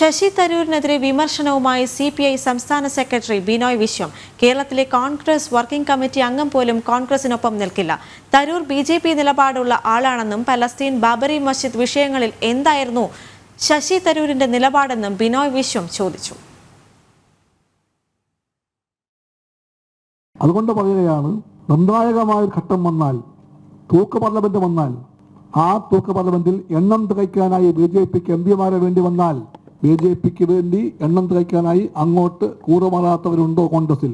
ശശി തരൂരിനെതിരെ വിമർശനവുമായി C P I സംസ്ഥാന സെക്രട്ടറി ബിനോയ് വിശ്വം. കേരളത്തിലെ കോൺഗ്രസ് വർക്കിംഗ് കമ്മിറ്റി അംഗം പോലും കോൺഗ്രസിനൊപ്പം നിൽക്കില്ല. തരൂർ ബി ജെ പി നിലപാടുള്ള ആളാണെന്നും പലസ്തീൻ ബാബറി മസ്ജിദ് വിഷയങ്ങളിൽ എന്തായിരുന്നു ശശി തരൂരിന്റെ നിലപാടെന്നും ബിനോയ് വിശ്വം ചോദിച്ചു. അതുകൊണ്ട് പറയുകയാണ് നിർണായകമായ ഘട്ടം വന്നാൽ തൂക്ക് പാർലമെന്റ് വന്നാൽ ആ തൂക്ക് പാർലമെന്റിൽ എണ്ണം തികയ്ക്കാനായി ബി ജെ പിക്ക് എം പിമാരെ വേണ്ടി വന്നാൽ ബി ജെ പിക്ക് വേണ്ടി എണ്ണം തികയ്ക്കാനായി അങ്ങോട്ട് കൂറുമാറാത്തവരുണ്ടോ കോൺഗ്രസിൽ?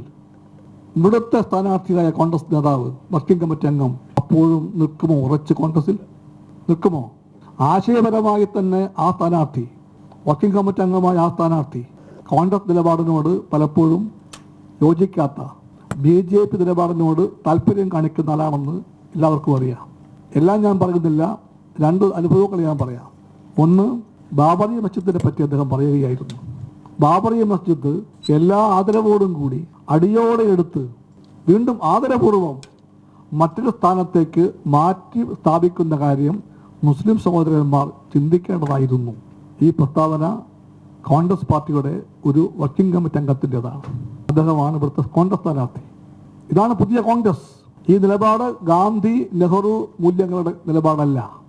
ഇവിടുത്തെ സ്ഥാനാർത്ഥിയായ കോൺഗ്രസ് നേതാവ് വർക്കിംഗ് കമ്മിറ്റി അംഗം അപ്പോഴും നിൽക്കുമോ? ഉറച്ച് കോൺഗ്രസിൽ നിൽക്കുമോ? ആശയപരമായി തന്നെ ആ സ്ഥാനാർത്ഥി വർക്കിംഗ് കമ്മിറ്റി അംഗമായ ആ സ്ഥാനാർത്ഥി കോൺഗ്രസ് നിലപാടിനോട് പലപ്പോഴും യോജിക്കാത്ത ബി ജെ പി നിലപാടിനോട് താല്പര്യം കാണിക്കുന്ന ആളാണെന്ന് എല്ലാവർക്കും അറിയാം. എല്ലാം ഞാൻ പറയുന്നില്ല രണ്ട് അനുഭവങ്ങൾ ഞാൻ പറയാം. ഒന്ന് ബാബറി മസ്ജിദിനെ പറ്റി അദ്ദേഹം പറയുകയായിരുന്നു. ബാബറി മസ്ജിദ് എല്ലാ ആദരവോടും കൂടി അടിയോടെ എടുത്ത് വീണ്ടും ആദരപൂർവം മറ്റൊരു സ്ഥാനത്തേക്ക് മാറ്റി സ്ഥാപിക്കുന്ന കാര്യം മുസ്ലിം സഹോദരന്മാർ ചിന്തിക്കേണ്ടതായിരുന്നു. ഈ പ്രസ്താവന കോൺഗ്രസ് പാർട്ടിയുടെ ഒരു വർക്കിംഗ് കമ്മിറ്റി അംഗത്തിന്റെതാണ്. അദ്ദേഹമാണ് ഇവിടുത്തെ കോൺഗ്രസ് സ്ഥാനാർത്ഥി. ഇതാണ് പുതിയ കോൺഗ്രസ്. ഈ നിലപാട് ഗാന്ധി നെഹ്റു മൂല്യങ്ങളുടെ നിലപാടല്ല.